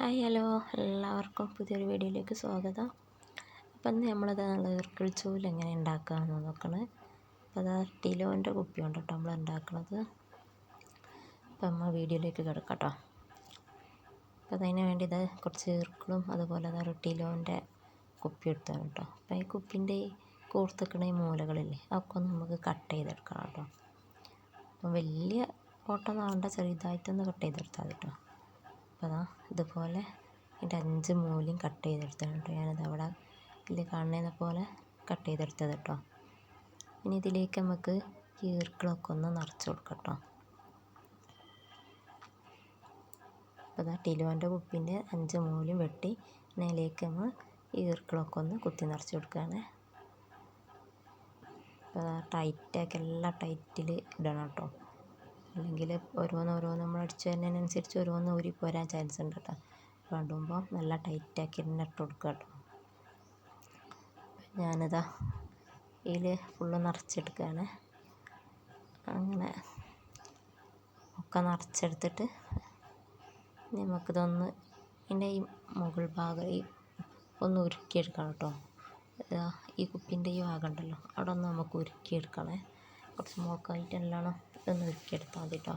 Hi hello. എല്ലാവർക്കും പുതിയൊരു വീഡിയോയിലേക്ക് സ്വാഗതം. അപ്പം ഇന്ന് നമ്മളത് ഈർക്കിൾ ചൂൽ എങ്ങനെ ഉണ്ടാക്കാമെന്ന് നോക്കണേ. അപ്പോൾ അതാ ടിലോന്റെ കുപ്പി കൊണ്ട് കേട്ടോ നമ്മൾ ഉണ്ടാക്കുന്നത് അപ്പം നമ്മൾ വീഡിയോയിലേക്ക് കിടക്കട്ടോ അപ്പോൾ അതിന് വേണ്ടി ഇത് കുറച്ച് ഈർക്കിളും അതുപോലെ അതാ ഒരു ടിലോന്റെ കുപ്പി എടുത്താണ് കേട്ടോ. അപ്പം ഈ കുപ്പിന്റെ കൂർത്തിക്കണ ഈ മൂലകളില്ലേ അതൊക്കെ ഒന്ന് നമുക്ക് കട്ട് ചെയ്തെടുക്കണം കേട്ടോ. അപ്പം വലിയ ഓട്ടം ആവേണ്ട ചെറുതായിട്ടൊന്ന് കട്ട് ചെയ്തെടുത്താൽ കേട്ടോ. അപ്പോൾ അതാ ഇതുപോലെ ഇതിന്റെ അഞ്ച് മൂലയും കട്ട് ചെയ്തെടുത്താണ് കേട്ടോ. ഞാനത് അവിടെ ഇതിൽ കാണുന്ന പോലെ കട്ട് ചെയ്തെടുത്തത് കേട്ടോ. ഇനി ഇതിലേക്ക് നമുക്ക് ഈർക്കിളൊക്കെ ഒന്ന് നിറച്ച് കൊടുക്കാം കേട്ടോ. അപ്പോൾ ടിലുവന്റെ കുപ്പിന്റെ അഞ്ച് മൂലയും വെട്ടി ഇതിലേക്ക് നമ്മൾ ഈർക്കിളൊക്കെ ഒന്ന് കുത്തി നിറച്ച് കൊടുക്കുകയാണ്. അപ്പോൾ ടൈറ്റാക്കി എല്ലാം ടൈറ്റിൽ ഇടണം കേട്ടോ. അല്ലെങ്കിൽ ഓരോന്ന് നമ്മൾ അടിച്ച് വരുന്നതിനനുസരിച്ച് ഓരോന്ന് പോരാൻ ചാൻസ് ഉണ്ട് കേട്ടോ. ഇടുമ്പോൾ നല്ല ടൈറ്റാക്കി തന്നെ ഇട്ട് കൊടുക്കുക കേട്ടോ. ഞാനിതാ ഇതിൽ ഫുള്ള് നിറച്ചെടുക്കുകയാണ്. അങ്ങനെ ഒക്കെ നിറച്ചെടുത്തിട്ട് നമുക്കിതൊന്ന് ഇതിന്റെ ഈ മുകൾ ഭാഗം ഈ ഒന്ന് ഉരുക്കിയെടുക്കണം കേട്ടോ. ഈ കുപ്പിന്റെ ഈ ഭാഗം ഉണ്ടല്ലോ അവിടെ ഒന്ന് നമുക്ക് ഉരുക്കിയെടുക്കണേ. കുറച്ച് മുളക്കായിട്ട് നല്ലോണം ഇതൊന്ന് ഉരുക്കിയെടുത്താൽ മതി കേട്ടോ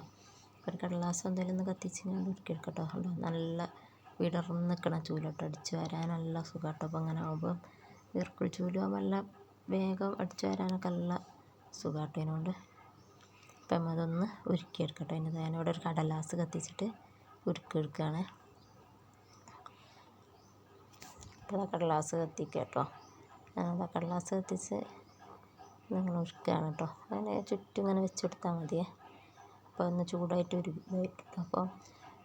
ഒരു കടലാസ് എന്തെങ്കിലും ഒന്ന് കത്തിച്ച് ഞാൻ ഉരുക്കിയെടുക്കട്ടോ. കേട്ടോ നല്ല വിടർന്ന് നിൽക്കണ ചൂലോട്ട്. അടിച്ച് വരാൻ നല്ല സുഖം കേട്ടോ അപ്പോൾ അങ്ങനെ ആകുമ്പോൾ ഈർക്കിൾ ചൂലാകുമ്പോൾ നല്ല വേഗം അടിച്ച് വരാനൊക്കെ നല്ല സുഖം കേട്ടോ അതിനോണ്ട് അപ്പം അതൊന്ന് ഉരുക്കിയെടുക്കട്ടോ. അതിന് ഞാനിവിടെ ഒരു കടലാസ് കത്തിച്ചിട്ട് ഉരുക്കിയെടുക്കുകയാണ് അപ്പോൾ കടലാസ് കത്തിക്കാം കേട്ടോ. കടലാസ് കത്തിച്ച് നിങ്ങൾ ഉരുക്കുകയാണ് കേട്ടോ. അതിന് ചുറ്റും ഇങ്ങനെ വെച്ച് കൊടുത്താൽ മതിയേ. അപ്പോൾ ഒന്ന് ചൂടായിട്ട് ഇതായിട്ട് അപ്പോൾ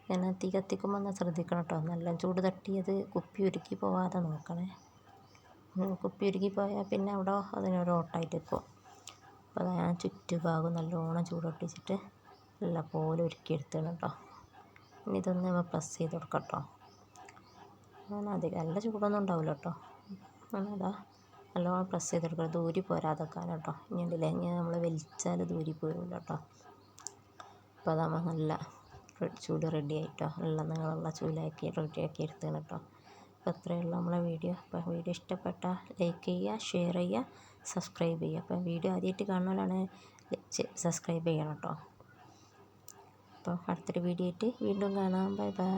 ഇങ്ങനെ തീ കത്തിക്കുമ്പോൾ ഒന്ന് ശ്രദ്ധിക്കണം കേട്ടോ. നല്ല ചൂട് തട്ടിയത് കുപ്പി ഉരുക്കി പോവാതെ നോക്കണേ. കുപ്പി ഉരുക്കി പോയാൽ പിന്നെ അവിടെ അതിനൊരു ഓട്ടായിട്ട് നിൽക്കും അപ്പോൾ ഞാൻ ചുറ്റുഭാഗം നല്ലോണം ചൂടൊട്ടിച്ചിട്ട് നല്ല പോലെ ഉരുക്കിയെടുത്തണം കേട്ടോ. ഇനി ഇതൊന്ന് പ്രസ് ചെയ്ത് കൊടുക്കാം കേട്ടോ. അങ്ങനെ അധികം നല്ല ചൂടൊന്നും ഉണ്ടാവില്ല കേട്ടോ. അതാ. നല്ലോണം പ്രസ് ചെയ്തെടുക്കണം. ദൂരി പോരാതെക്കാൻ കേട്ടോ. ഇനി ഉണ്ടല്ലേ? ഇനി നമ്മൾ വലിച്ചാൽ ദൂരി പോരില്ല കേട്ടോ. അപ്പോൾ അതാകുമ്പോൾ നല്ല ചൂട് റെഡി ആയിട്ടോ. നല്ല നീളമുള്ള ചൂലാക്കി റെഡിയാക്കി എടുത്തതാണ് കേട്ടോ. അപ്പോൾ അത്രയേ ഉള്ളൂ നമ്മളെ വീഡിയോ അപ്പോൾ വീഡിയോ ഇഷ്ടപ്പെട്ട ലൈക്ക് ചെയ്യുക ഷെയർ ചെയ്യുക സബ്സ്ക്രൈബ് ചെയ്യുക. അപ്പോൾ വീഡിയോ ആദ്യമായിട്ട് കാണുന്നവരാണ് സബ്സ്ക്രൈബ് ചെയ്യണം കേട്ടോ. അപ്പോൾ അടുത്തൊരു വീഡിയോ ആയിട്ട് വീണ്ടും കാണാം. Bye bye